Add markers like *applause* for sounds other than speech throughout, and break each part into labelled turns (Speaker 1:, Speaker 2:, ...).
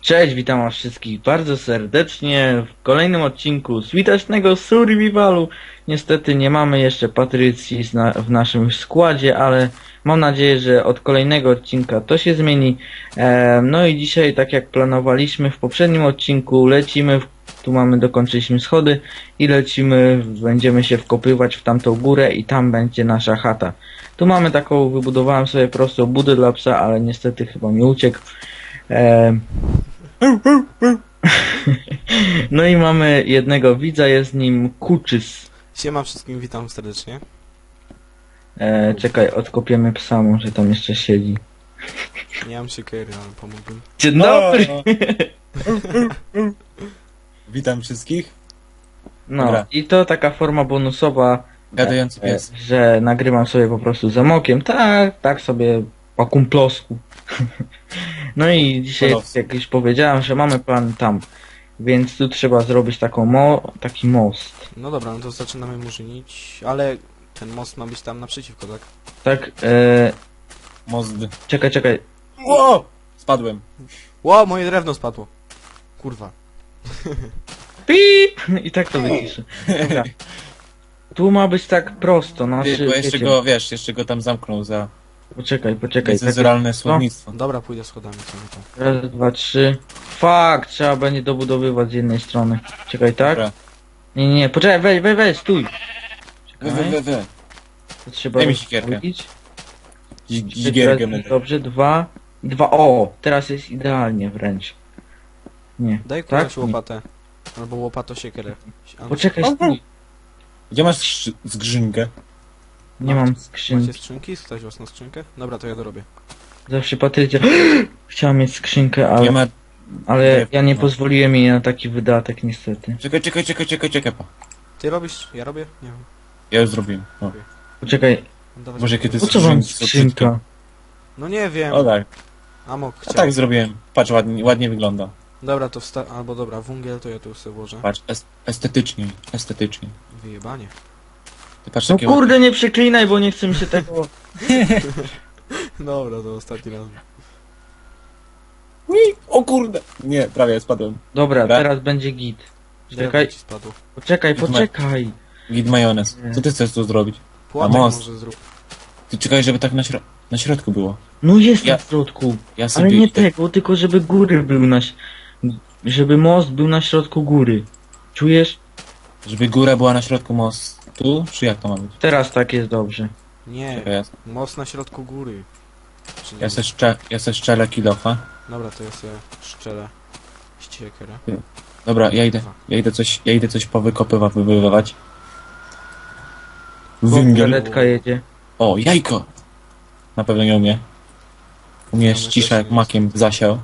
Speaker 1: Cześć, witam was wszystkich bardzo serdecznie w kolejnym odcinku z Witacznego Survivalu. Niestety nie mamy jeszcze Patrycji w naszym składzie, ale mam nadzieję, że od kolejnego odcinka to się zmieni. No i dzisiaj, tak jak planowaliśmy w poprzednim odcinku, lecimy, tu mamy, dokończyliśmy schody i lecimy, będziemy się wkopywać w tamtą górę i tam będzie nasza chata. Tu mamy taką, wybudowałem sobie prostą budę dla psa, ale niestety chyba mi uciekł. *laughs* No i mamy jednego widza, jest nim Kuczys.
Speaker 2: Siema wszystkim, witam serdecznie.
Speaker 1: E, czekaj, odkopiemy psa, może tam jeszcze siedzi.
Speaker 2: Nie mam siekiery, ale pomógłbym.
Speaker 1: Dzień dobry! *laughs*
Speaker 3: Witam wszystkich.
Speaker 1: No,
Speaker 3: Dobra.
Speaker 1: i to taka forma bonusowa,
Speaker 3: Gadający
Speaker 1: e,
Speaker 3: pies.
Speaker 1: że nagrywam sobie po prostu zamokiem, tak, tak sobie po kumplosku. No i dzisiaj, jak już powiedziałem, że mamy plan tam, więc tu trzeba zrobić taką mo taki most.
Speaker 2: No dobra, no to zaczynamy murzynić, ale ten most ma być tam naprzeciwko, tak?
Speaker 1: Tak, e,
Speaker 3: Most.
Speaker 1: czekaj, czekaj,
Speaker 3: Ło! Spadłem.
Speaker 2: Ło, moje drewno spadło. Kurwa. *laughs*
Speaker 1: Pip! I tak to wyciszę. Dobra. Tu ma być tak prosto, naszy,
Speaker 3: bo jeszcze
Speaker 1: wiecie,
Speaker 3: go, wiesz, jeszcze go tam zamknął za
Speaker 1: Poczekaj, poczekaj. Tak,
Speaker 3: cenzuralne słownictwo.
Speaker 2: Dobra, pójdę schodami, co mi tam.
Speaker 1: raz, dwa, trzy. Fuck, trzeba będzie dobudowywać z jednej strony. Czekaj, tak?
Speaker 3: Dobra.
Speaker 1: Nie, nie, nie, poczekaj, weź, weź, weź, stój.
Speaker 3: We, we, we, we.
Speaker 1: To trzeba
Speaker 3: Daj mi. Dzi- Dzigierkę
Speaker 1: teraz
Speaker 3: będę.
Speaker 1: Dobrze, dwa. I dwa, o, teraz jest idealnie wręcz. Nie,
Speaker 2: Daj
Speaker 1: tak?
Speaker 2: kogoś łopatę. Albo łopato siekierę.
Speaker 1: Poczekaj, stój.
Speaker 3: Gdzie masz sz- skrzynkę?
Speaker 1: Nie mam
Speaker 2: Macie
Speaker 1: skrzynki.
Speaker 2: skrzynki? Stać was na skrzynkę? Dobra, to ja dorobię.
Speaker 1: Zawsze Patrycja... *gasps* Chciałem mieć skrzynkę,
Speaker 3: Nie
Speaker 1: ale,
Speaker 3: ma...
Speaker 1: ale ja nie
Speaker 3: no.
Speaker 1: pozwoliłem jej na taki wydatek niestety.
Speaker 3: Czekaj, czekaj, czekaj, czekaj, czekaj. pa.
Speaker 2: Ty robisz? Ja robię? Nie wiem.
Speaker 3: Ja już zrobiłem. O.
Speaker 1: Poczekaj,
Speaker 2: Dawać
Speaker 3: Boże,
Speaker 2: mi
Speaker 3: kiedy
Speaker 1: po co wam
Speaker 3: skrzynki
Speaker 1: skrzynka?
Speaker 2: No nie wiem.
Speaker 3: O tak.
Speaker 2: Amok
Speaker 3: A
Speaker 2: chciał.
Speaker 3: tak zrobiłem. Patrz, ładnie, ładnie wygląda.
Speaker 2: Dobra, to wsta... Albo dobra, wungiel to ja tu sobie włożę.
Speaker 3: Patrz, es estetycznie, estetycznie.
Speaker 2: Wyjebanie.
Speaker 3: Patrz,
Speaker 1: No
Speaker 3: jakie
Speaker 1: kurde, nie przeklinaj, bo nie chcę mi się tego... *laughs*
Speaker 2: Dobra, to ostatni raz.
Speaker 3: ładnie- O kurde! Nie, prawie spadłem.
Speaker 1: Dobra,
Speaker 3: Dobra.
Speaker 1: teraz będzie git.
Speaker 2: Drewno
Speaker 1: Czekaj,
Speaker 2: ci spadło.
Speaker 1: poczekaj, poczekaj.
Speaker 3: Git majonez. Co ty chcesz tu zrobić?
Speaker 2: Płotek
Speaker 3: most.
Speaker 2: może zrób.
Speaker 3: Ty czekaj, żeby tak na, śro na środku było.
Speaker 1: No jest
Speaker 3: Ja-
Speaker 1: na środku,
Speaker 3: Ja sobie
Speaker 1: ale nie
Speaker 3: idę.
Speaker 1: tego, tylko żeby góry był na... ś- Żeby most był na środku góry. Czujesz?
Speaker 3: Żeby góra była na środku mostu, czy jak to ma być?
Speaker 1: Teraz tak jest dobrze.
Speaker 2: Nie,
Speaker 3: Czekaj, ja,
Speaker 2: most na środku góry. Czy nie?
Speaker 3: ja se szczę, ja se szczelę kilofa.
Speaker 2: Dobra, to ja sobie szczelę ściekierę.
Speaker 3: Dobra, ja idę, ja idę coś, ja idę coś powykopywać.
Speaker 1: Bo
Speaker 3: Węgiel.
Speaker 1: jedzie.
Speaker 3: O, jajko! Na pewno nie umie. Umie
Speaker 2: Ja myślę,
Speaker 3: cisza jak makiem zasiał.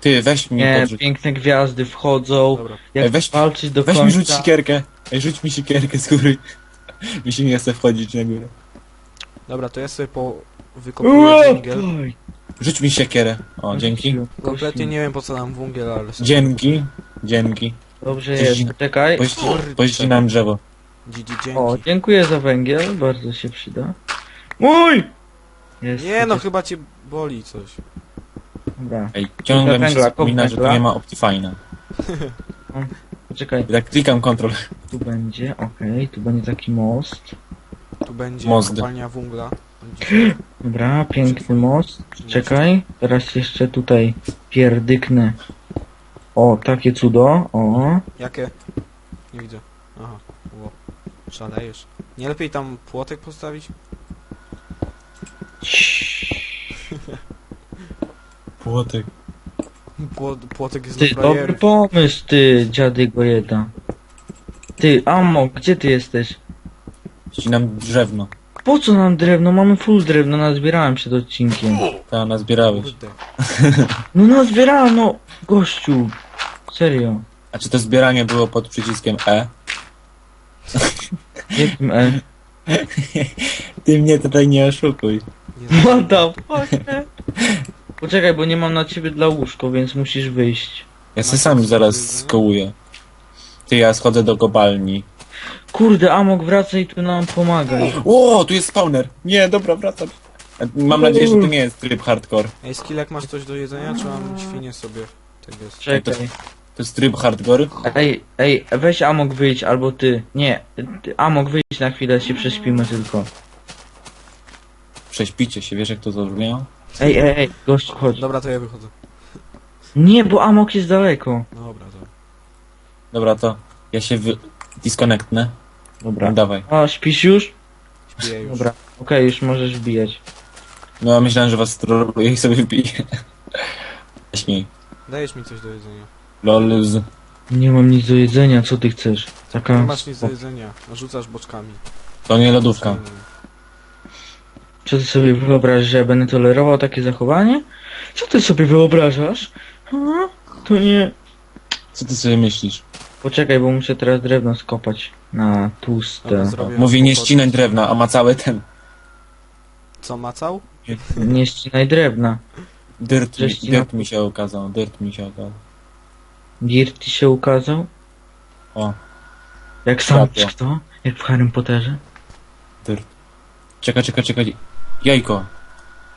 Speaker 3: Ty, weź mi
Speaker 1: Nie,
Speaker 3: podrzuć.
Speaker 1: piękne gwiazdy wchodzą.
Speaker 2: Dobra,
Speaker 1: Jak
Speaker 3: Ej, weź-
Speaker 1: walczyć do
Speaker 3: Weź
Speaker 1: końca.
Speaker 3: mi rzuć sikierkę. Ej, rzuć mi sikierkę *laughs* z góry. *laughs* mi się nie chce wchodzić na górę.
Speaker 2: dobra, to ja sobie po wykopuję węgiel.
Speaker 1: oj.
Speaker 3: Rzuć mi siekierę. O, dzięki.
Speaker 2: Kompletnie nie wiem po co nam węgiel, ale sobie...
Speaker 3: Dzięki. Dzięki.
Speaker 1: Dobrze jest, czekaj.
Speaker 2: Kurczę.
Speaker 3: Pościnam drzewo.
Speaker 2: Dzidzi, dzięki.
Speaker 1: O, dziękuję za węgiel, bardzo się przyda. Mój! Jest,
Speaker 2: Nie no,
Speaker 1: jest-
Speaker 2: chyba cię boli coś.
Speaker 1: Dobra,
Speaker 3: Ej, ciągle mi się
Speaker 1: węgla,
Speaker 3: że tu
Speaker 1: węgla.
Speaker 3: nie ma Optifine'a. *laughs*
Speaker 1: poczekaj,
Speaker 3: tak klikam kontrol.
Speaker 1: tu będzie, okej, tu będzie taki most.
Speaker 2: Tu będzie
Speaker 3: Most.
Speaker 2: kopalnia węgla.
Speaker 1: Dobra, piękny most. Czekaj, teraz jeszcze tutaj pierdyknę. O, takie cudo, o.
Speaker 2: Jakie? Nie widzę. Aha, ło. Szalejesz. Nie lepiej tam płotek postawić?
Speaker 3: Płotek.
Speaker 2: Pło, płotek jest
Speaker 1: Ty,
Speaker 2: dla
Speaker 1: dobry
Speaker 2: frajerów.
Speaker 1: pomysł, ty, dziady gojeda. Ty, Amo, gdzie ty jesteś?
Speaker 3: Ścinam drzewno.
Speaker 1: Po co nam drewno? Mamy full drewno, nazbierałem przed odcinkiem.
Speaker 3: Ta nazbierałeś.
Speaker 2: Kurde. *laughs*
Speaker 1: No nazbierałem, no, gościu. Serio.
Speaker 3: A czy to zbieranie było pod przyciskiem E? *laughs*
Speaker 1: Jakim E?
Speaker 3: Ty mnie tutaj nie oszukuj.
Speaker 1: What the fuck? *laughs* Poczekaj, bo nie mam na ciebie dla łóżko, więc musisz wyjść.
Speaker 3: Ja se sam zaraz skołuję. Ty, ja schodzę do kopalni.
Speaker 1: Kurde, Amok, wracaj tu nam pomagaj.
Speaker 3: O, tu jest spawner! Nie, dobra, wracam. Mam nadzieję, że to nie jest tryb hardcore.
Speaker 2: Ej, Skilek, masz coś do jedzenia, czy mam świnie sobie? Tak jest.
Speaker 1: Czekaj.
Speaker 3: To jest tryb hardcore?
Speaker 1: Ej, ej, weź Amok wyjdź, albo ty. Nie, ty, Amok wyjdź na chwilę, się prześpimy tylko.
Speaker 3: Prześpicie się, wiesz jak to zabrzmiało?
Speaker 1: Ej, ej, ej, gościu, chodź.
Speaker 2: Dobra, to ja wychodzę.
Speaker 1: Nie, bo Amok jest daleko.
Speaker 2: No dobra, to.
Speaker 3: Dobra, to ja się wy... disconnectnę.
Speaker 1: Dobra.
Speaker 3: Dawaj.
Speaker 1: O, śpisz już?
Speaker 2: Śpię już.
Speaker 1: Dobra, okej, już możesz wbijać.
Speaker 3: No ja myślałem, że was trolluję i sobie wypiję. Śmiej. *laughs*
Speaker 2: Dajesz mi coś do jedzenia.
Speaker 3: Lol. z-
Speaker 1: Nie mam nic do jedzenia, co ty chcesz? Taka...
Speaker 2: Nie masz nic do jedzenia. Rzucasz boczkami.
Speaker 3: To nie lodówka.
Speaker 1: Czy ty sobie wyobrażasz, że ja będę tolerował takie zachowanie? Co ty sobie wyobrażasz? Ha? To nie...
Speaker 3: Co ty sobie myślisz?
Speaker 1: Poczekaj, bo muszę teraz drewno skopać na
Speaker 2: Dobra,
Speaker 1: tłuste.
Speaker 2: zrobię
Speaker 3: Mówi nie ścinać drewna, a ma cały ten.
Speaker 2: Co, macał?
Speaker 1: Nie ścinaj drewna.
Speaker 3: Dirt, mi,
Speaker 1: ci
Speaker 3: dirt mi się okazał, dirt mi się okazał.
Speaker 1: Dirty się ukazał?
Speaker 3: O,
Speaker 1: Jak sam kto? Jak w Harrym Potterze?
Speaker 3: dirt. Czekaj, czekaj, czekaj. Jajko.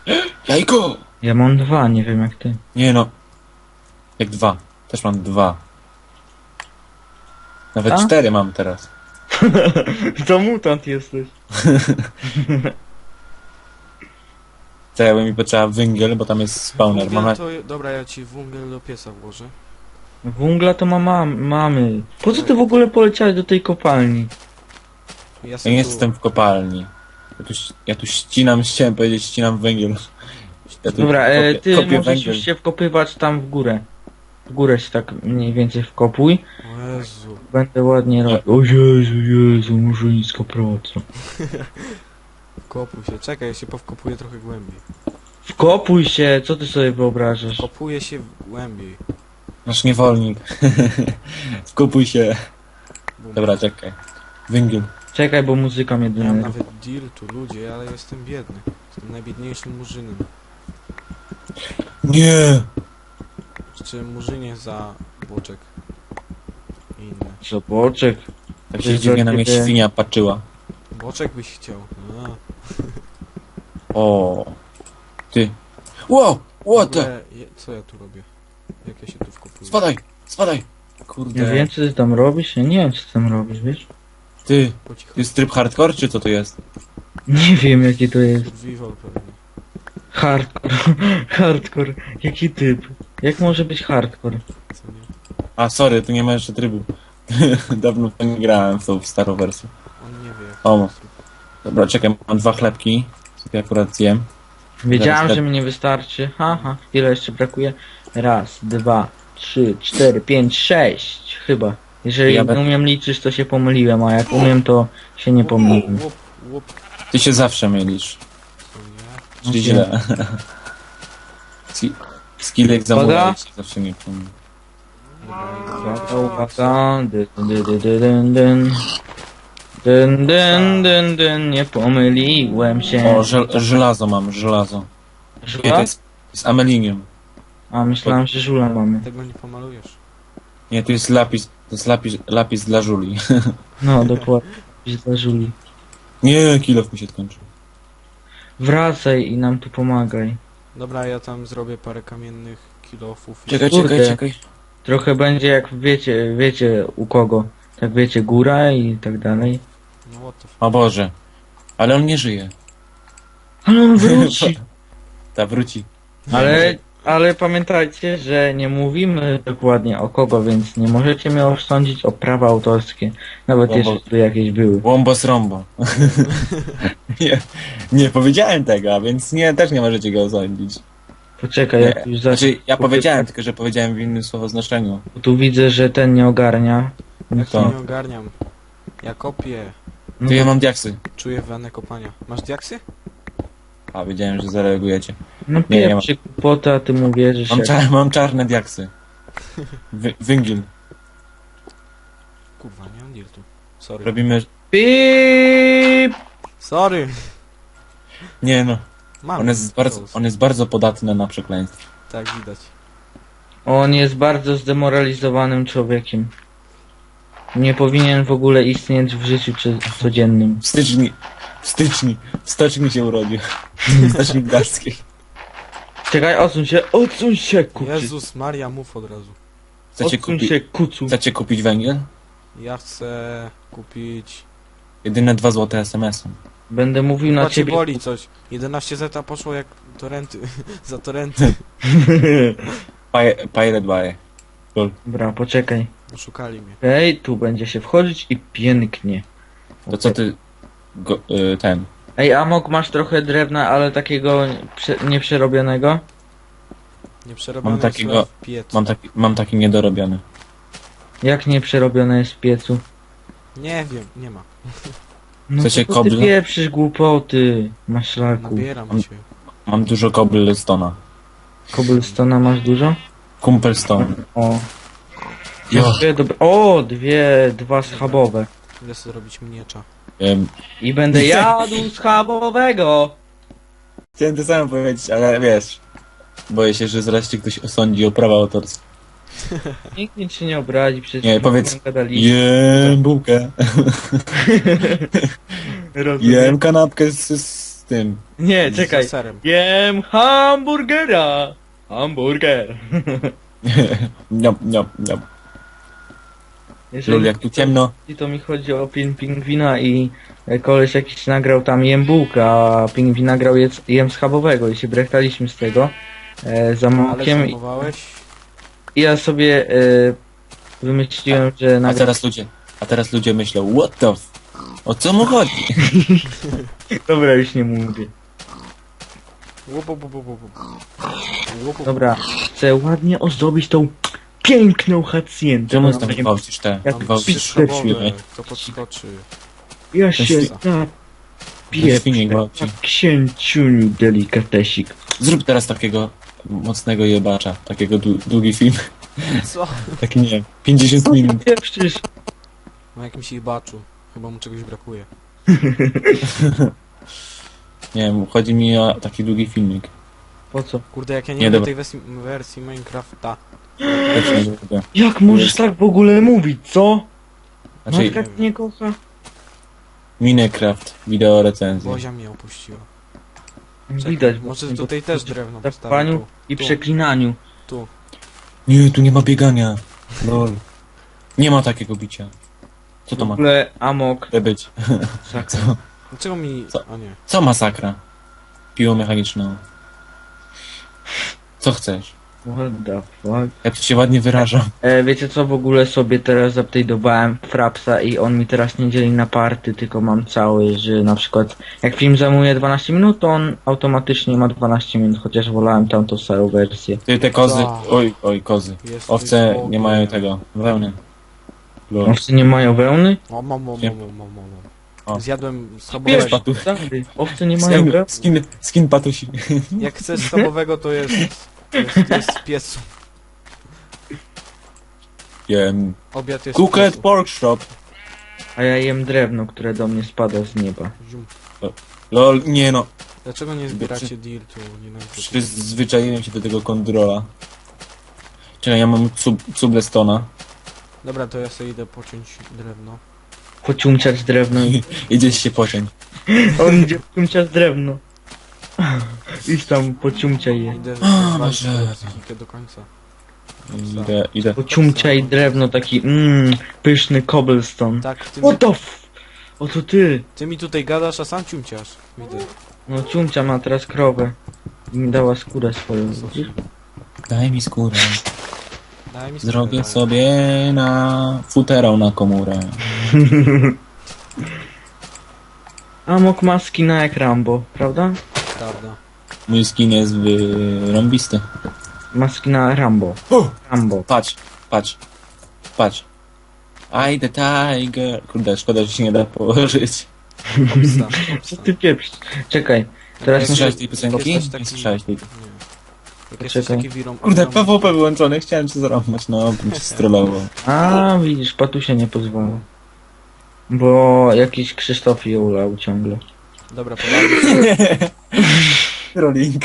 Speaker 3: *gasps* Jajko!
Speaker 1: Ja mam dwa, nie wiem jak ty.
Speaker 3: Nie no. Jak dwa. Też mam dwa. Nawet
Speaker 1: A?
Speaker 3: cztery mam teraz. *laughs*
Speaker 1: to mutant jesteś. *laughs*
Speaker 3: Bo mi potrzeba węgiel, bo tam jest spawner. Mamy...
Speaker 2: to... Dobra, ja ci węgiel do piesa włożę.
Speaker 1: Wungla to ma mam, mamy. Po co ty w ogóle poleciałeś do tej kopalni?
Speaker 2: Ja
Speaker 3: Ja nie
Speaker 2: tu...
Speaker 3: jestem w kopalni. Ja tu, ja tu ścinam, chciałem powiedzieć, ścinam węgiel. Ja tu
Speaker 1: Dobra, e, ty
Speaker 3: kopię
Speaker 1: możesz
Speaker 3: węgiel.
Speaker 1: już się wkopywać tam w górę. W górę się tak mniej więcej wkopuj.
Speaker 2: O Jezu.
Speaker 1: Będę ładnie robił. O Jezu, Jezu, murzyńska praca.
Speaker 2: Kopuj się. Czekaj, ja się powkopuję trochę głębiej.
Speaker 1: Wkopuj się, co ty sobie wyobrażasz?
Speaker 2: Kopuję się w- głębiej.
Speaker 3: Nasz niewolnik. *laughs* Skupuj się.
Speaker 2: Bum.
Speaker 3: Dobra, czekaj. Węgiel.
Speaker 1: Czekaj, bo muzyka mnie
Speaker 2: Ja mam
Speaker 1: denerwuje.
Speaker 2: nawet deal tu ludzie, ale jestem biedny. Jestem najbiedniejszym murzynem.
Speaker 3: Nie!
Speaker 2: Czy murzynie za boczek i inne.
Speaker 1: Zoboczek.
Speaker 3: Tak się dziwnie na mnie świnia patrzyła.
Speaker 2: Boczek byś chciał. A,
Speaker 3: O. Ty. Wow!
Speaker 2: w
Speaker 3: What the?
Speaker 2: ogóle, je- co ja tu robię? Jak ja się tu wkopuję?
Speaker 3: Spadaj! Spadaj! Kurde.
Speaker 1: Ja wiem, co ty tam robisz? Ja nie wiem, co ty tam robisz, wiesz?
Speaker 3: Ty.
Speaker 2: Po cichu.
Speaker 3: To jest tryb hardcore, czy co to jest?
Speaker 1: Nie wiem, jaki to jest.
Speaker 2: Survival pewnie.
Speaker 1: Hardcore. *laughs* Hardcore. Jaki typ? Jak może być hardcore?
Speaker 2: Co nie?
Speaker 3: A, sorry, tu nie ma jeszcze trybu. *laughs* Dawno w to nie grałem w tą starą wersję.
Speaker 2: On nie wie jak
Speaker 3: O.
Speaker 2: to jest.
Speaker 3: Dobra, czekaj, mam dwa chlebki. Sobie akurat zjem.
Speaker 1: Wiedziałem,
Speaker 3: Zaraz
Speaker 1: że mi nie wystarczy. Haha. Ile jeszcze brakuje? Raz, dwa, trzy, cztery, pięć, sześć. Chyba. Jeżeli
Speaker 3: Ja
Speaker 1: nie
Speaker 3: be-
Speaker 1: umiem liczyć, to się pomyliłem, a jak umiem, to się nie pomyliłem.
Speaker 2: Łup, łup,
Speaker 3: Ty się zawsze mylisz.
Speaker 2: co nie?
Speaker 3: Czyli
Speaker 1: Okej.
Speaker 3: źle. Ski- Skillek zamówił się zawsze nie pomyli.
Speaker 2: Dobra,
Speaker 1: Uwaga, uwaga. Dyn, dyn, dyn, dyn, dyn, dyn. Dyn, dyn, dyn, dyn, nie pomyliłem się.
Speaker 3: O, żel żelazo mam, żelazo. Nie, to
Speaker 1: Żula?
Speaker 3: jest, jest amelinium.
Speaker 1: A, myślałem, że żula mamy.
Speaker 2: Tego nie pomalujesz.
Speaker 3: Nie, to jest lapis, to jest lapis, lapis dla żuli. *laughs*
Speaker 1: No, dokładnie. Dla żuli.
Speaker 3: Nie, kilof mi się skończył.
Speaker 1: Wracaj i nam tu pomagaj.
Speaker 2: Dobra, ja tam zrobię parę kamiennych kilofów. i-
Speaker 3: Czekaj,
Speaker 1: Kurde.
Speaker 3: czekaj, czekaj.
Speaker 1: Trochę będzie jak wiecie, wiecie u kogo. Tak wiecie, góra i tak dalej.
Speaker 2: No what the f...
Speaker 3: O Boże. Ale on nie żyje.
Speaker 1: Ale on wróci. *laughs*
Speaker 3: Ta wróci.
Speaker 1: Ale, ale pamiętajcie, że nie mówimy dokładnie o kogo, więc nie możecie mnie osądzić o prawa autorskie. Nawet
Speaker 3: Bo-
Speaker 1: jeśli tu jakieś były.
Speaker 3: Łombos *laughs* Rombo. nie, nie powiedziałem tego, a więc nie, też nie możecie go osądzić.
Speaker 1: Poczekaj,
Speaker 3: Nie,
Speaker 1: jak już zacznę.
Speaker 3: Znaczy, ja powiedziałem, tylko że powiedziałem w innym słowoznaczeniu.
Speaker 1: Tu widzę, że ten nie ogarnia.
Speaker 2: Jak
Speaker 3: To.
Speaker 2: nie ogarniam. Ja kopię.
Speaker 1: No
Speaker 3: To ja mam diaksy.
Speaker 2: Czuję wanę kopania. Masz diaksy?
Speaker 3: A, wiedziałem, że zareagujecie.
Speaker 1: No
Speaker 3: Nie, nie ma.
Speaker 1: pierwszy głupota, a ty mu wierzysz.
Speaker 3: Mam,
Speaker 1: jak-
Speaker 3: cza mam czarne diaksy. Wy węgiel.
Speaker 2: Kurwa, nie mam dirtu. Sorry.
Speaker 3: Robimy...
Speaker 1: Pip!
Speaker 2: Sorry!
Speaker 3: Nie no,
Speaker 2: Mam.
Speaker 3: on jest bardzo, on jest bardzo podatny na przekleństwo.
Speaker 2: Tak widać.
Speaker 1: On jest bardzo zdemoralizowanym człowiekiem. Nie powinien w ogóle istnieć w życiu codziennym.
Speaker 3: W styczniu, w styczniu, w stoczni się urodził. *laughs* W stoczni gdańskiej.
Speaker 1: Czekaj, odsuń się, odsuń się, kucu.
Speaker 2: Jezus Maria, mów od razu.
Speaker 3: Chcecie,
Speaker 1: Odsuń
Speaker 3: kupi...
Speaker 1: się, kucu.
Speaker 3: Chcecie kupić węgiel?
Speaker 2: Ja chcę kupić...
Speaker 3: Jedyne 2 złote SMS-em.
Speaker 1: Będę mówił na
Speaker 2: Chyba cię
Speaker 1: ciebie.
Speaker 2: boli coś. 11 zeta poszło jak torenty. *laughs* za torenty.
Speaker 3: Pi- Pirate Bay.
Speaker 1: Dobra, poczekaj.
Speaker 2: Oszukali mnie.
Speaker 1: Ej, tu będzie się wchodzić i pięknie.
Speaker 3: To co ty... Go, y, ten...
Speaker 1: Ej, Amok, masz trochę drewna, ale takiego prze nieprzerobionego?
Speaker 2: Nie
Speaker 3: Mam takiego-
Speaker 2: jest w piecu.
Speaker 3: Mam taki, mam taki niedorobiony.
Speaker 1: Jak nieprzerobione jest w piecu?
Speaker 2: Nie wiem, nie ma.
Speaker 1: No
Speaker 3: Chcecie
Speaker 1: to co ty
Speaker 3: koble?
Speaker 1: pieprzysz głupoty, maszlaku.
Speaker 2: Nabieram
Speaker 3: Mam-
Speaker 2: cię.
Speaker 3: Mam dużo cobblestona.
Speaker 1: Cobblestone'a masz dużo?
Speaker 3: Kumpelstone.
Speaker 1: O. Dwie dobre... O, dwie, dwa schabowe.
Speaker 2: Idę sobie zrobić miecza.
Speaker 3: Em,
Speaker 1: I będę *laughs* jadł schabowego.
Speaker 3: Chciałem to samo powiedzieć, ale wiesz... Boję się, że zaraz cię ktoś osądzi o prawa autorskie. *laughs*
Speaker 1: Nikt nic się nie obrazi, przecież
Speaker 3: Nie, powiedz-. Jem bułkę. *laughs*
Speaker 1: Rozumiem.
Speaker 3: Jem kanapkę z, z tym.
Speaker 1: Nie,
Speaker 2: Z
Speaker 1: czekaj.
Speaker 2: serem.
Speaker 1: Jem hamburgera. Hamburger.
Speaker 3: Niam, niam, niam.
Speaker 1: Jeżeli
Speaker 3: Lul, jak tu ciemno.
Speaker 1: to mi chodzi o pin pingwina i e, koleś jakiś nagrał tam jem bułka, a pingwin nagrał jedz, jem schabowego i się brechtaliśmy z tego e, za
Speaker 2: Ale
Speaker 1: mąkiem i, i ja sobie e, wymyśliłem, że
Speaker 3: A
Speaker 1: nagram...
Speaker 3: teraz ludzie, a teraz ludzie myślą, what the f... O co mu chodzi? *laughs*
Speaker 1: Dobra, już nie mówię. Dobra, chcę ładnie ozdobić tą piękną hacjentę.
Speaker 3: Czemu tam gwałcisz te?
Speaker 1: Jak
Speaker 3: świnie.
Speaker 2: Kto podskoczy?
Speaker 1: Ja się na pieprzę, księciuniu delikatesik.
Speaker 3: Zrób teraz takiego mocnego jebacza, takiego dłu- długi film.
Speaker 2: Co? *laughs*
Speaker 3: Taki nie wiem, 50 minut.
Speaker 1: Pieprzysz.
Speaker 2: Na jakimś ich baczu. Chyba mu czegoś brakuje. *laughs*
Speaker 3: Nie wiem, chodzi mi o taki długi filmik.
Speaker 1: Po co?
Speaker 2: Kurde, jak ja nie,
Speaker 3: Nie,
Speaker 2: lubię
Speaker 3: dobra.
Speaker 2: tej wersji, wersji Minecrafta.
Speaker 3: Też nie lubię.
Speaker 1: Jak możesz tak w ogóle mówić, co?
Speaker 3: Znaczy,
Speaker 1: Matka cię nie kocha?
Speaker 3: Minecraft, wideo recenzja.
Speaker 2: Bozia mnie opuściła.
Speaker 1: Widać. bo-
Speaker 2: Może tutaj też drewno
Speaker 1: Tak
Speaker 2: postawię.
Speaker 1: paniu i
Speaker 2: tu,
Speaker 1: przeklinaniu.
Speaker 2: tu.
Speaker 3: Nie, tu nie ma biegania. Lol. Nie ma takiego bicia. Co to
Speaker 1: W
Speaker 3: ma
Speaker 1: ogóle Amok.
Speaker 3: być?
Speaker 1: Sakra. *laughs*
Speaker 2: Dlaczego mi...
Speaker 3: Co?
Speaker 2: A nie.
Speaker 3: Co masakra? Piło mechaniczną. Co chcesz?
Speaker 1: What the fuck?
Speaker 3: Jak się ładnie wyrażam.
Speaker 1: E, wiecie co, w ogóle sobie teraz update'owałem Frapsa i on mi teraz nie dzieli na party, tylko mam cały, że na przykład jak film zajmuje 12 minut, to on automatycznie ma 12 minut, chociaż wolałem tamtą starą wersję.
Speaker 3: Ty, te kozy.
Speaker 2: Co?
Speaker 3: Oj, oj, kozy.
Speaker 2: Jest
Speaker 3: Owce nie mają tego. Wełny. Lol.
Speaker 1: Owce nie mają wełny?
Speaker 2: O, mam, mam, mam, mam, mam. Zjadłem
Speaker 3: Wiesz,
Speaker 2: schabowego.
Speaker 3: patu.
Speaker 1: Stary, owce nie mają
Speaker 3: Skin,
Speaker 1: wełny.
Speaker 3: skin, skin patusi.
Speaker 2: Jak chcesz schabowego, to jest... Jest, jest w piecu.
Speaker 3: Jem.
Speaker 2: Obiad jest
Speaker 3: Cooked
Speaker 2: piecu.
Speaker 3: pork shop.
Speaker 1: A ja jem drewno, które do mnie spada z nieba.
Speaker 2: Zium.
Speaker 3: Lol, nie no.
Speaker 2: Dlaczego nie zbieracie dirtu? Nie wiem,
Speaker 3: Przyzwyczaiłem się do tego kontrola. Czekaj, ja mam sub, sublestona.
Speaker 2: Dobra, to ja sobie idę pociąć drewno.
Speaker 1: Pociumciać drewno i... *laughs*
Speaker 3: Idziesz się pociąć.
Speaker 1: On idzie pociumciać drewno. Idź tam, pociumciaj je.
Speaker 2: Idę
Speaker 3: może-
Speaker 2: tę psychikę do końca.
Speaker 3: Idę, idę.
Speaker 1: Pociumciaj drewno, taki mmm, pyszny cobblestone.
Speaker 2: Tak, ty mi,
Speaker 1: What the f... Oto ty!
Speaker 2: ty mi tutaj gadasz, a sam ciumciasz. Widzę.
Speaker 1: No ciumcia ma teraz krowę. I mi dała skórę swoją. widzisz?
Speaker 3: Daj mi skórę.
Speaker 2: Daj mi
Speaker 3: Zrobię
Speaker 2: spokój.
Speaker 3: sobie na futerał na komórę. *laughs*
Speaker 1: Amok ma skina jak Rambo, prawda?
Speaker 2: Prawda.
Speaker 3: Mój skin jest wyrąbisty.
Speaker 1: Ma skina Rambo.
Speaker 3: Uh!
Speaker 1: Rambo.
Speaker 3: Patrz, patrz, patrz. I the tiger. Kurde, szkoda, że się nie da położyć.
Speaker 2: Obsta, *laughs*
Speaker 1: Co ty pieprz? Czekaj. Teraz nie...
Speaker 3: słyszałeś tej piosenki?
Speaker 2: jesteś
Speaker 3: Nie słyszałeś tej.
Speaker 2: Nie. Jak jesteś
Speaker 1: Czekaj.
Speaker 2: taki.
Speaker 3: Kurde, PWP wyłączony, chciałem cię zarąbać, no, bym cię strollował.
Speaker 1: A widzisz, patusia nie pozwala. Bo jakiś Krzysztof je ulał ciągle.
Speaker 2: Dobra, pobawiłem się. *laughs*
Speaker 3: Rolling.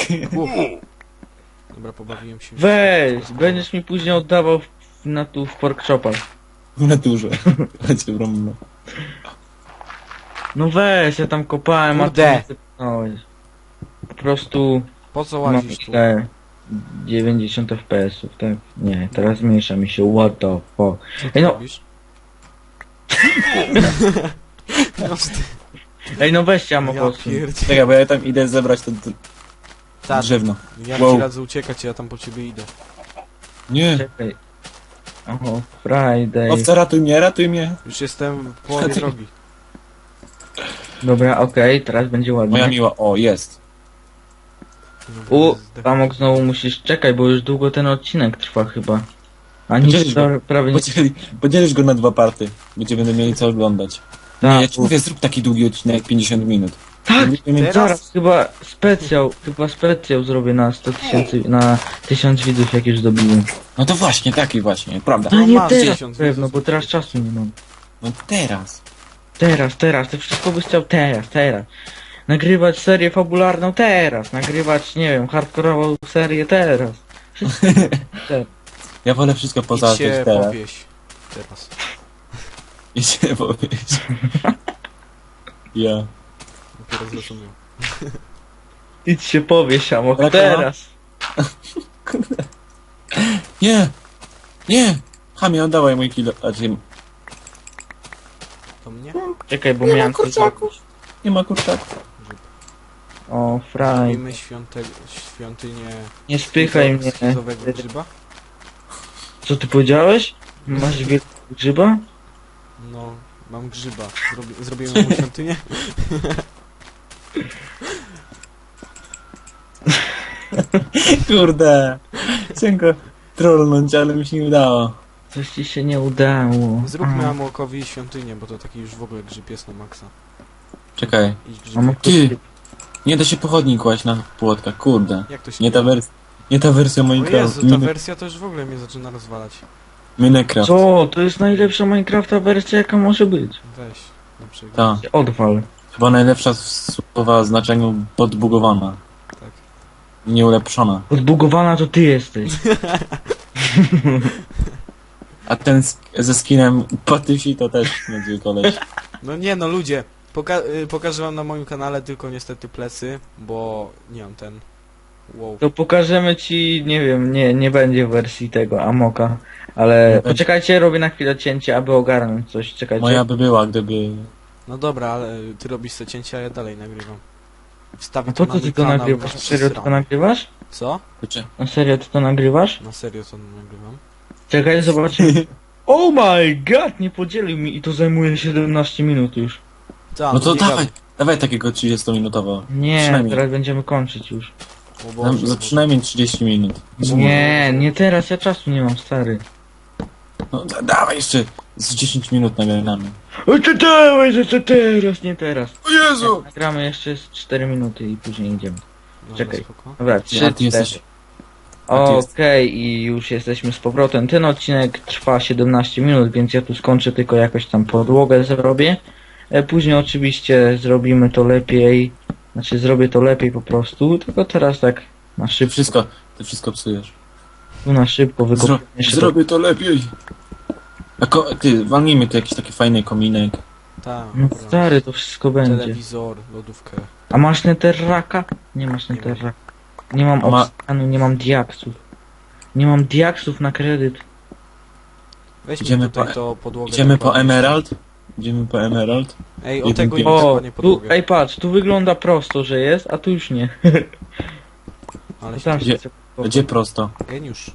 Speaker 2: Dobra, pobawiłem się.
Speaker 1: Weź, będziesz mi później oddawał w, na tu w porkchopach.
Speaker 3: W naturze. *laughs* Chodźcie w Romno.
Speaker 1: No weź, ja tam kopałem,
Speaker 2: Kurde.
Speaker 1: a ty zepchnąłeś. Po prostu
Speaker 2: Po co
Speaker 1: mam
Speaker 2: łazisz tu?
Speaker 1: ile 90 fps-ów, tak? Nie, teraz zmniejsza mi się, what the fuck.
Speaker 2: Co ty
Speaker 1: Ej, no.
Speaker 2: robisz? no, *laughs*
Speaker 1: Ej, no weźcie
Speaker 2: ja
Speaker 1: Amokosu.
Speaker 2: pierdzie.
Speaker 3: Czekaj, bo ja tam idę zebrać to d-
Speaker 2: Tak,
Speaker 3: drzewno.
Speaker 2: ja
Speaker 3: Wow.
Speaker 2: ci radzę uciekać, ja tam po ciebie idę.
Speaker 3: Nie.
Speaker 1: Czekaj. O, Friday.
Speaker 3: Owca, ratuj mnie, ratuj mnie.
Speaker 2: Już jestem w połowie
Speaker 3: Ty-
Speaker 2: drogi.
Speaker 1: Dobra, okej, teraz będzie ładnie.
Speaker 3: Moja miła, o, jest.
Speaker 1: U,
Speaker 2: Zdech-
Speaker 1: Amok znowu musisz czekać, bo już długo ten odcinek trwa chyba. A nic
Speaker 3: Podzielisz
Speaker 1: to prawie nie...
Speaker 3: Podzieli, podzielisz go na dwa party. Będziemy będę mieli co oglądać. Nie,
Speaker 1: Tak,
Speaker 3: ja ci mówię, zrób taki długi odcinek, 50 minut.
Speaker 1: Tak,
Speaker 3: mieli-
Speaker 1: zaraz chyba specjal, chyba specjal zrobię na 100 tysięcy, na 1000 widzów jak już dobiłem.
Speaker 3: No to właśnie, taki właśnie, prawda.
Speaker 1: Ale
Speaker 2: No
Speaker 1: nie
Speaker 2: masz
Speaker 1: teraz
Speaker 2: 1000
Speaker 1: pewno,
Speaker 2: widzów.
Speaker 1: bo teraz czasu nie mam.
Speaker 3: No teraz.
Speaker 1: Teraz, teraz, to wszystko byś chciał teraz, teraz. Nagrywać serię fabularną teraz, nagrywać, nie wiem, hardkorową serię teraz. Wszystko *laughs* teraz.
Speaker 3: Ja wolę wszystko
Speaker 2: Idź
Speaker 3: pozałatwić
Speaker 2: się
Speaker 3: teraz.
Speaker 2: powieś. Teraz.
Speaker 3: I się powiedzieć. *laughs* Ja.
Speaker 2: Dopiero zrozumiał.
Speaker 1: Idź się powieś, Amok,
Speaker 3: Reklama?
Speaker 1: teraz. *laughs*
Speaker 3: Nie! Nie! Hamie, oddawaj mój kilo. A czy
Speaker 2: To mnie?
Speaker 1: Czekaj, bo
Speaker 3: Nie ma
Speaker 1: miałem coś
Speaker 3: kurczaków. nie ma kurczaków?
Speaker 1: O, fraj.
Speaker 2: Robimy świąte... świątynię...
Speaker 1: Nie spychaj mnie.
Speaker 2: Grzyba?
Speaker 1: Co ty powiedziałeś? Masz wielkiego grzyba?
Speaker 2: No, mam grzyba. Zrobi... Zrobimy mu świątynię? *laughs* *laughs*
Speaker 3: Kurde. Chciałem go trollnąć, ale mi się nie udało.
Speaker 1: Coś ci się nie udało.
Speaker 2: Zróbmy
Speaker 1: A,
Speaker 2: Amokowi świątynię, bo to taki już w ogóle grzyb jest na maksa.
Speaker 3: Czekaj.
Speaker 2: Idź grzyb.
Speaker 1: Amok,
Speaker 3: Ty. Nie da się pochodni kłaść na płotkach, kurde.
Speaker 2: Jak to się
Speaker 3: Nie ta wersja. Nie ta wersja
Speaker 2: O
Speaker 3: Minecraft.
Speaker 2: Jezu, ta wersja to już w ogóle mnie zaczyna rozwalać.
Speaker 3: Minecraft.
Speaker 1: Co? To jest najlepsza Minecrafta wersja jaka może być.
Speaker 2: Weź. Na przykład.
Speaker 3: Ta.
Speaker 1: Odwal.
Speaker 3: Chyba najlepsza w słowa znaczeniu podbugowana.
Speaker 2: Tak.
Speaker 3: Nie ulepszona.
Speaker 1: Odbugowana to ty jesteś.
Speaker 3: A ten sk- ze skinem Patysi to też niezły koleś.
Speaker 2: No nie no ludzie, poka y, pokażę wam na moim kanale tylko niestety plecy, bo nie mam ten. Wow.
Speaker 1: To pokażemy ci, nie wiem, nie, nie będzie wersji tego Amoka. Ale
Speaker 3: będzie.
Speaker 1: poczekajcie, robię na chwilę cięcie, aby ogarnąć coś. Czekajcie.
Speaker 3: Moja by była, gdyby...
Speaker 2: No dobra, ale ty robisz se cięcia, a ja dalej nagrywam. Wstawię
Speaker 1: A po
Speaker 2: to
Speaker 1: co
Speaker 2: na
Speaker 1: ty to
Speaker 2: kanał,
Speaker 1: nagrywasz?
Speaker 2: masz
Speaker 1: Serio ty to
Speaker 2: przesrane.
Speaker 1: nagrywasz?
Speaker 2: Co?
Speaker 3: Kurczę.
Speaker 1: Na serio ty to nagrywasz?
Speaker 2: Na serio to nagrywam.
Speaker 1: Czekaj, zobaczymy. *laughs* Oh my god, nie podzielił mi i to zajmuje 17 minut już.
Speaker 2: Ta,
Speaker 3: No to
Speaker 2: nie
Speaker 3: dawaj, dawaj takiego 30-minutowego.
Speaker 1: Nie,
Speaker 3: Przynajmniej.
Speaker 1: teraz będziemy kończyć już.
Speaker 2: O Boże,
Speaker 3: za
Speaker 2: Boże.
Speaker 3: przynajmniej 30 minut.
Speaker 1: Nie, nie teraz, ja czasu nie mam, stary.
Speaker 3: No da, dawaj jeszcze z 10 minut nagramy.
Speaker 1: O dawaj, że to teraz, nie teraz.
Speaker 3: O Jezu!
Speaker 1: Nagramy jeszcze z 4 minuty i później idziemy.
Speaker 2: Dobra,
Speaker 1: czekaj.
Speaker 2: spoko.
Speaker 1: Dobra, 3,
Speaker 3: A ty jesteś... a ty
Speaker 1: Okej, i już jesteśmy z powrotem. Ten odcinek trwa 17 minut, więc ja tu skończę tylko jakoś tam podłogę zrobię. E, Później oczywiście zrobimy to lepiej. Znaczy zrobię to lepiej po prostu, tylko teraz tak na
Speaker 3: Ty
Speaker 1: szybko.
Speaker 3: wszystko, ty wszystko psujesz.
Speaker 1: Tu na szybko
Speaker 3: Zro,
Speaker 1: wykopię jeszcze to-
Speaker 3: zrobię to lepiej. A ko, ty, walnijmy tu jakiś taki fajny kominek.
Speaker 2: Ta,
Speaker 1: No
Speaker 2: dobra.
Speaker 1: stary, to wszystko będzie.
Speaker 2: Telewizor, lodówkę.
Speaker 1: A masz netherraka? Nie masz netherraka. Nie mam
Speaker 3: A ma-
Speaker 1: obstanu, nie mam diaksów. Nie mam diaksów na kredyt.
Speaker 2: Weź
Speaker 3: Idziemy
Speaker 2: tutaj
Speaker 3: po-
Speaker 2: to podłogę.
Speaker 3: Idziemy
Speaker 2: tak
Speaker 3: po. Emerald? Idziemy po Emerald?
Speaker 2: Ej, o tego nie
Speaker 3: pięć.
Speaker 1: O, tu,
Speaker 2: podłogę.
Speaker 1: ej patrz, tu wygląda prosto, że jest, a tu już nie. *laughs*
Speaker 2: Ale
Speaker 1: To
Speaker 2: się
Speaker 1: tam
Speaker 3: Gdzie-
Speaker 1: się
Speaker 3: Gdzie prosto?
Speaker 2: geniusz.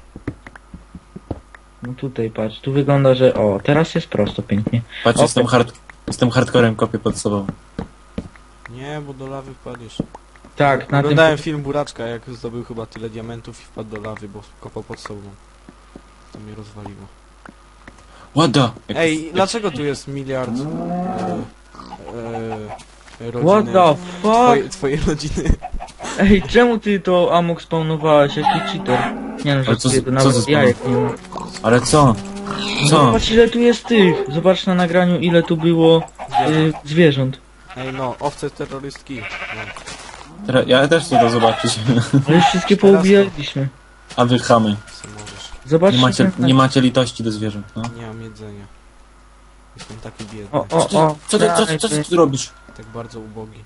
Speaker 1: No tutaj patrz, tu wygląda, że o, teraz jest prosto, pięknie.
Speaker 3: Patrz,
Speaker 1: Okej.
Speaker 3: jestem, hard, jestem hardcorem, kopię pod sobą.
Speaker 2: Nie, bo do lawy wpadniesz.
Speaker 1: Tak, na tym...
Speaker 2: Oglądałem film Buraczka, jak zdobył chyba tyle diamentów i wpadł do lawy, bo kopał pod sobą. To mnie rozwaliło.
Speaker 3: What the? Jak-
Speaker 2: Ej,
Speaker 3: jak-
Speaker 2: dlaczego tu jest miliard e, e, rodziny?
Speaker 1: What the fuck?
Speaker 2: Twoje, twojej rodziny.
Speaker 1: Ej, czemu ty to amok spawnowałeś, jaki cheater? Nie no,
Speaker 3: Ale co
Speaker 1: że
Speaker 3: z-
Speaker 1: to
Speaker 3: co
Speaker 1: nawet
Speaker 3: ze
Speaker 1: jajek nie ma.
Speaker 3: Ale co? Co?
Speaker 1: Zobacz ile tu jest tych, zobacz na nagraniu ile tu było y, zwierząt.
Speaker 2: Ej no, owce terrorystki. No.
Speaker 3: Teraz, ja też chcę to zobaczyć.
Speaker 1: Ale już wszystkie
Speaker 2: Teraz to.
Speaker 1: poubijaliśmy.
Speaker 3: A wy chamy.
Speaker 2: Co możesz.
Speaker 1: Zobacz
Speaker 3: Nie macie, nie macie litości do zwierząt, no.
Speaker 2: Nie mam jedzenia. Jestem taki biedny.
Speaker 1: O, o, o.
Speaker 3: Co ty, co, ty- co ty tu robisz?
Speaker 2: Tak bardzo ubogi.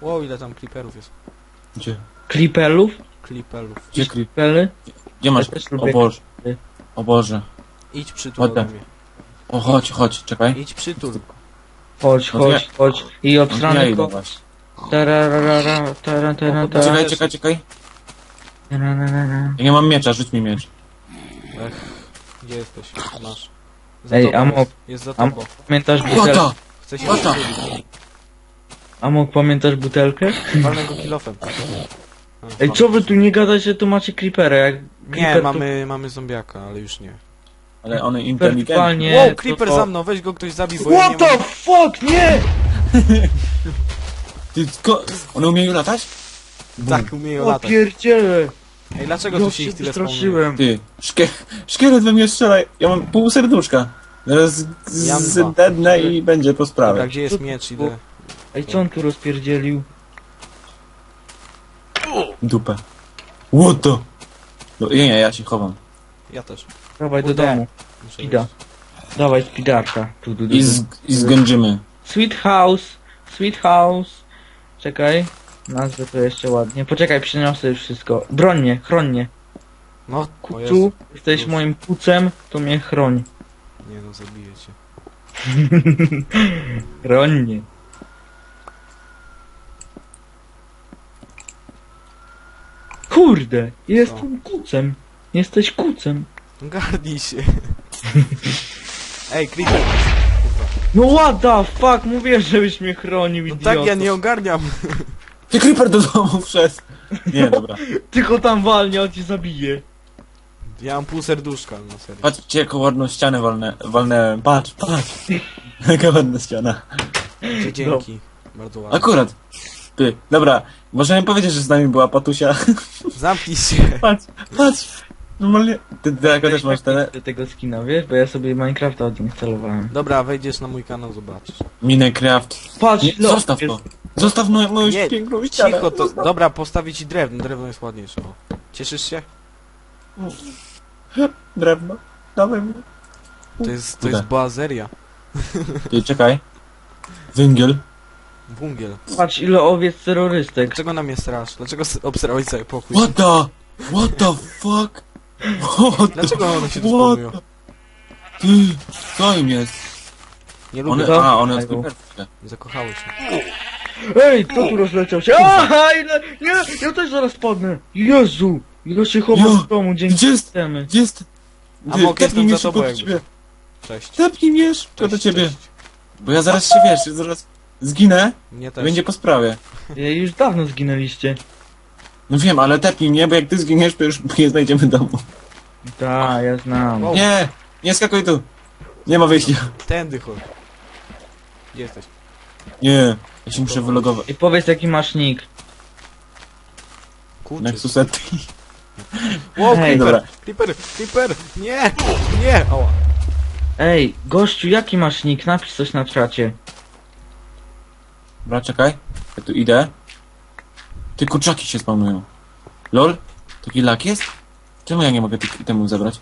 Speaker 2: Wow, ile tam creeperów jest.
Speaker 3: Gdzie?
Speaker 1: Klipelów?
Speaker 2: klipelów.
Speaker 3: Gdzie klip?
Speaker 1: Pele?
Speaker 3: Gdzie masz?
Speaker 1: Ja też
Speaker 3: O Boże.
Speaker 1: klipy.
Speaker 3: O Boże.
Speaker 2: Idź przytul ode mnie.
Speaker 3: O, chodź, chodź, czekaj.
Speaker 2: Idź przytul.
Speaker 1: Chodź,
Speaker 3: No to
Speaker 1: chodź, chodź. I
Speaker 3: Ja
Speaker 1: obstrany
Speaker 3: idę właśnie.
Speaker 1: Tararara, tara, tara,
Speaker 2: O,
Speaker 1: tara.
Speaker 3: Czekaj, czekaj, czekaj.
Speaker 1: Tararara.
Speaker 3: Ja nie mam miecza, rzuć mi miecz.
Speaker 2: Ech, gdzie jesteś? Masz. Za
Speaker 1: Ej,
Speaker 2: tobą
Speaker 1: Amok,
Speaker 2: jest. Jest za
Speaker 1: Amok.
Speaker 2: tobą.
Speaker 1: Pamiętasz
Speaker 3: the?
Speaker 2: Chce się? Przytulić.
Speaker 1: Amok, pamiętasz butelkę?
Speaker 2: Walnę go kilofem. A,
Speaker 1: Ej, co wy tu nie gadać, że tu macie creepera, jak
Speaker 2: Nie,
Speaker 1: creeper
Speaker 2: mamy, mamy zombiaka, ale już nie.
Speaker 3: Ale one inteligentne.
Speaker 1: wertykalnie...
Speaker 2: wow,
Speaker 1: to
Speaker 2: creeper
Speaker 1: to-
Speaker 2: za mną, weź go ktoś zabij, bo ja
Speaker 1: What
Speaker 2: nie
Speaker 1: the
Speaker 2: mam...
Speaker 1: fuck, nie! *laughs*
Speaker 3: Ty, ko... One umieją latać?
Speaker 2: Tak, umieją
Speaker 1: O
Speaker 2: latać.
Speaker 1: pierdziele!
Speaker 2: Ej, dlaczego
Speaker 1: Ja
Speaker 2: tu się
Speaker 1: się
Speaker 2: ich tyle
Speaker 1: straszyłem.
Speaker 3: Ty, szkie... szkielet we mnie strzela. Ja mam pół serduszka.
Speaker 2: Ja mam
Speaker 3: z... dednę i będzie po
Speaker 2: Dobra,
Speaker 3: sprawie.
Speaker 2: gdzie jest miecz? Idę.
Speaker 1: Ej, co on tu rozpierdzielił?
Speaker 3: Dupę. What the? No, nie, nie, ja się chowam.
Speaker 2: Ja też.
Speaker 1: Dawaj do domu.
Speaker 2: Muszę
Speaker 1: Spida.
Speaker 2: iść.
Speaker 1: Dawaj spidarka. Tu, tu, tu,
Speaker 3: I, z... I zgędżymy.
Speaker 1: Sweet House, Sweet House. Czekaj. Nazwę to jeszcze ładnie. Poczekaj, przyniosę już wszystko. Broń mnie, chroń mnie.
Speaker 2: No, o
Speaker 1: Kucu,
Speaker 2: Jezu.
Speaker 1: jesteś
Speaker 2: Już.
Speaker 1: moim kucem, to mnie chroń.
Speaker 2: Nie no, zabiję cię. *laughs*
Speaker 1: chroń mnie. Kurde, jestem kucem. Jesteś kucem.
Speaker 2: Garnij się. *laughs* Ej, creeper.
Speaker 1: No what the fuck, mówię, żebyś mnie chronił,
Speaker 2: No
Speaker 1: idioto.
Speaker 2: tak, ja nie ogarniam.
Speaker 3: Ty creeper do domu wszedł. Nie, *laughs* dobra.
Speaker 1: Tylko tam walnie, on cię zabije.
Speaker 2: Ja mam pół serduszka, no serio.
Speaker 3: Patrzcie, jaką ładną ścianę walnę, walnęłem. Patrz, patrz. *laughs* Jaka ładna ściana.
Speaker 2: Dzięki. Bardzo ładnie.
Speaker 3: Akurat. Ty, dobra. Możemy powiedzieć, że z nami była Patusia. *laughs*
Speaker 2: Zamknij się.
Speaker 3: patrz, patrz. Normalnie. Ty, ty jako też masz ten
Speaker 1: Do tego skina, wiesz? Bo ja sobie Minecrafta odinstalowałem.
Speaker 2: Dobra, wejdziesz na mój kanał, zobaczysz.
Speaker 3: Minecraft.
Speaker 1: Patrz,
Speaker 3: Nie,
Speaker 1: no,
Speaker 3: zostaw to. Zostaw moją, moją
Speaker 2: Nie,
Speaker 3: piękną ścianę.
Speaker 2: Cicho, to...
Speaker 3: Zostaw.
Speaker 2: Dobra, postawię ci drewno. Drewno jest ładniejsze. O. Cieszysz się?
Speaker 3: Drewno. Dawaj mi.
Speaker 2: To jest, to
Speaker 3: Kurde.
Speaker 2: jest boazeria.
Speaker 3: Ty, czekaj. Węgiel.
Speaker 2: Bungiel.
Speaker 1: patrz ile owiec terrorystek.
Speaker 2: Dlaczego na mnie strasz? Dlaczego s- cały pokój?
Speaker 3: What the? What the fuck? What the...
Speaker 2: Dlaczego one się tu
Speaker 3: What the... Ty, co im jest?
Speaker 2: Nie lubię.
Speaker 3: One, a, one
Speaker 1: tego.
Speaker 2: Zakochały Zakochały się.
Speaker 1: Ej, kto tu rozleciał się? Aha, ile... Nie, ja też zaraz padnę. Jezu, ja się chowam
Speaker 3: Jo,
Speaker 1: w domu, dzięki
Speaker 3: Gdzie jest?
Speaker 1: temy.
Speaker 3: Gdzie jest?
Speaker 2: A mogę
Speaker 3: tepnij mnie
Speaker 2: jestem za
Speaker 3: szybko
Speaker 2: tobą
Speaker 3: do
Speaker 2: jakby.
Speaker 3: ciebie.
Speaker 2: Cześć.
Speaker 3: Tepnij mnie szybko do
Speaker 2: Cześć,
Speaker 3: ciebie.
Speaker 2: cześć.
Speaker 3: Bo ja zaraz się wiesz, zaraz zginę
Speaker 2: Mnie też.
Speaker 3: będzie po sprawie.
Speaker 1: Ja już dawno zginęliście.
Speaker 3: No wiem, ale tepnij mnie, bo jak ty zginiesz, to już *laughs* nie znajdziemy domu.
Speaker 1: Tak, ja znam.
Speaker 2: Wow.
Speaker 3: Nie! Nie skakuj tu! Nie ma wyjścia.
Speaker 2: Tędy chodź. Gdzie jesteś?
Speaker 3: Nie, ja się muszę wylogować.
Speaker 1: I powiedz jaki masz nick.
Speaker 2: Kurczę.
Speaker 3: Nexus Eti.
Speaker 2: Wow,
Speaker 1: Hej,
Speaker 2: creeper,
Speaker 3: dobra.
Speaker 2: creeper, creeper, nie, nie, oła.
Speaker 1: Ej, gościu, jaki masz nick? Napisz coś na czacie.
Speaker 3: Dobra, czekaj. Ja tu idę. Ty kurczaki się spawnują. Lol? Taki lak jest? Czemu ja nie mogę tych itemów zabrać?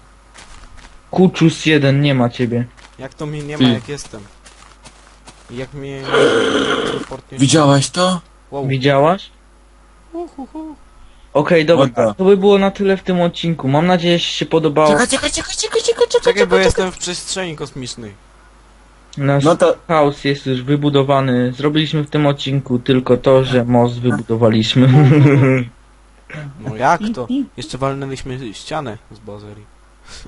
Speaker 1: Kuczus 1, nie ma ciebie.
Speaker 2: Jak to mnie nie
Speaker 3: Ty.
Speaker 2: ma, jak jestem? I Jak mnie nie teleportniesz?
Speaker 3: Widziałeś to?
Speaker 2: Wow.
Speaker 1: Widziałaś?
Speaker 2: Hu, hu, hu.
Speaker 1: Okej, dobra, to by było na tyle w tym odcinku. Mam nadzieję, że się podobało.
Speaker 3: Czekaj, czekaj, czekaj, czekaj, czekaj, czekaj.
Speaker 2: Czekaj, bo jestem w przestrzeni kosmicznej.
Speaker 1: Nasz
Speaker 3: No to...
Speaker 1: chaos jest już wybudowany. Zrobiliśmy w tym odcinku tylko to, że most wybudowaliśmy.
Speaker 2: No jak to? Jeszcze walnęliśmy ścianę z bazerii.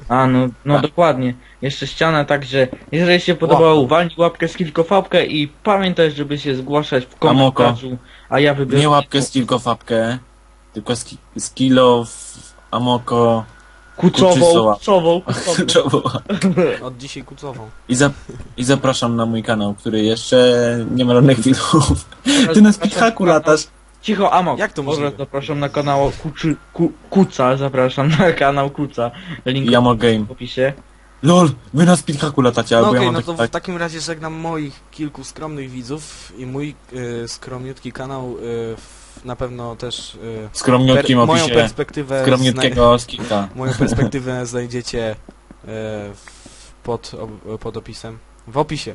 Speaker 1: A, no, no
Speaker 3: Tak.
Speaker 1: dokładnie. Jeszcze ściana, także jeżeli się podobało, walnij łapkę, skillkofapkę i pamiętaj, żeby się zgłaszać w komentarzu, a ja wybiorę...
Speaker 3: Nie łapkę, tylko fapkę. Tylko ski- skillo, amoko,
Speaker 1: Kucową,
Speaker 3: Kuczysoła.
Speaker 1: kucową, *laughs* kucową.
Speaker 3: czoło.
Speaker 2: Od dzisiaj kucową.
Speaker 3: I, za, I zapraszam na mój kanał, który jeszcze nie ma żadnych filmów. *laughs* Ty na speedhacku latasz.
Speaker 1: Cicho, Amok.
Speaker 2: Jak to
Speaker 1: Może
Speaker 2: możliwe?
Speaker 1: zapraszam na kanał Kuczy, ku, Kuca, zapraszam na kanał Kuca. Link
Speaker 3: Ja mam game.
Speaker 1: w opisie.
Speaker 3: LOL, wy na speedhacku latacie,
Speaker 2: No
Speaker 3: albo
Speaker 2: okej,
Speaker 3: ja mam
Speaker 2: no
Speaker 3: taki
Speaker 2: to
Speaker 3: tak.
Speaker 2: w takim razie żegnam moich kilku skromnych widzów i mój y, skromniutki kanał y, w, na pewno też y,
Speaker 3: Skromniutkim
Speaker 2: per, moją perspektywę
Speaker 3: skromniutkiego
Speaker 2: skinka. *laughs* Moją perspektywę znajdziecie y, pod, pod opisem. W opisie.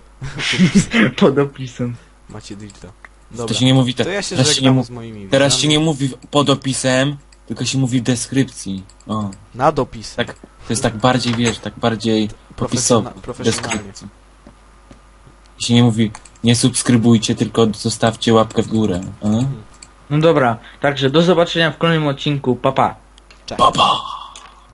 Speaker 2: *laughs*
Speaker 1: pod opisem.
Speaker 2: Macie
Speaker 3: dildo.
Speaker 2: Dobra.
Speaker 3: To się nie mówi te, to
Speaker 2: ja się
Speaker 3: teraz się nie, Teraz się nie mówi pod opisem, tylko się mówi w deskrypcji. O.
Speaker 2: Nad opisem.
Speaker 3: Tak, to jest tak bardziej, wiesz, tak bardziej
Speaker 2: Profesjona
Speaker 3: opisowo.
Speaker 2: Profesjonalnie.
Speaker 3: Się nie mówi, nie subskrybujcie, tylko zostawcie łapkę w górę. A?
Speaker 1: No dobra, także do zobaczenia w kolejnym odcinku. Papa. Pa.
Speaker 2: Cześć.
Speaker 3: Pa, pa.